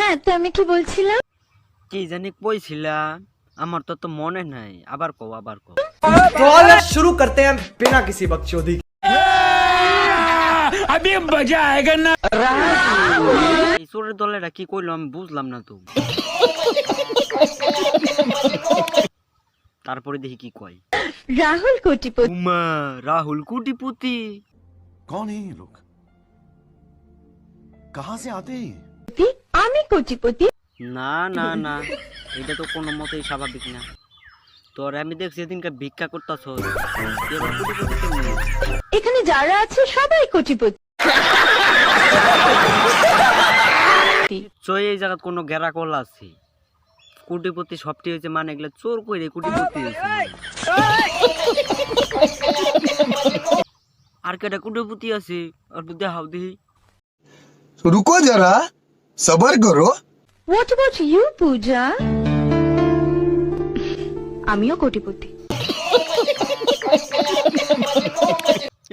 হ্যাঁ তো আমি কি বলছিলাম কি জানি কইছিলাম আমার তো তো মনে নাই আবার কও আবার কও तो आइए शुरू करते हैं बिना किसी बकचोदी के এই চোরের দলেরা কি কইলো আমি বুঝলাম না তো তারপরে দেখি কি কয় রাহুল কোটিপতি উমা রাহুল কুটিপুতি कौन है ये लोग कहां से आते हैं ये? আমি কোটিপতি। না না না। এটা তো কোনো মতেই স্বাভাবিক না। তোর আমি দেখছি এদিনকে ভিক্ষা করতাছ। এখানে যারা আছে সবাই কোটিপতি। চই এই জায়গাত কোনো গেরা কল আছে? কোটিপতি সবটি হয়েছে মানে এগুলো চোর করে কোটিপতি হয়েছে আর কেটা কোটিপতি আছে? আর দেখাও দেখি। রুকো যারা। সবার করো হোয়াট অ্যাবাউট ইউ পূজা আমিও কোটিপতি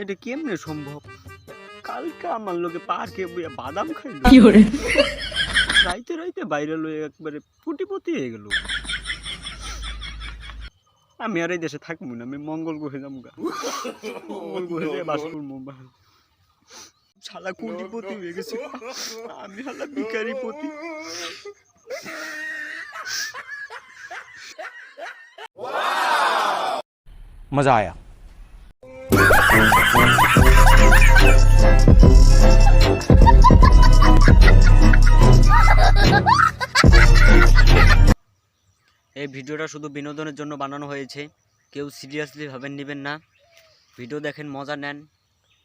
এটা কেমনে সম্ভব? কালকে আমার লোকে পার্কে বাদাম খাই রাইতে রাইতে বাইরে লয়ে একবারে কোটিপতি হয়ে গেল। আমি আর এই দেশে থাকব না আমি মঙ্গল গ্রহে যাব মঙ্গল গ্রহে বাস করব শালা কোটিপতি হয়ে গেছি আমি শালা ভিখারি পতি मजा आया এই ভিডিওটা শুধু বিনোদনের জন্য বানানো হয়েছে কেউ সিরিয়াসলি ভাবেন নেবেন না ভিডিও দেখেন মজা নেন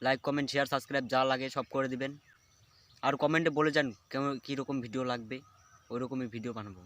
লাইক কমেন্ট শেয়ার সাবস্ক্রাইব যা লাগে সব করে দিবেন। আর কমেন্টে বলে যান কেমন কীরকম ভিডিও লাগবে। ওই রকমই ভিডিও বানাবো।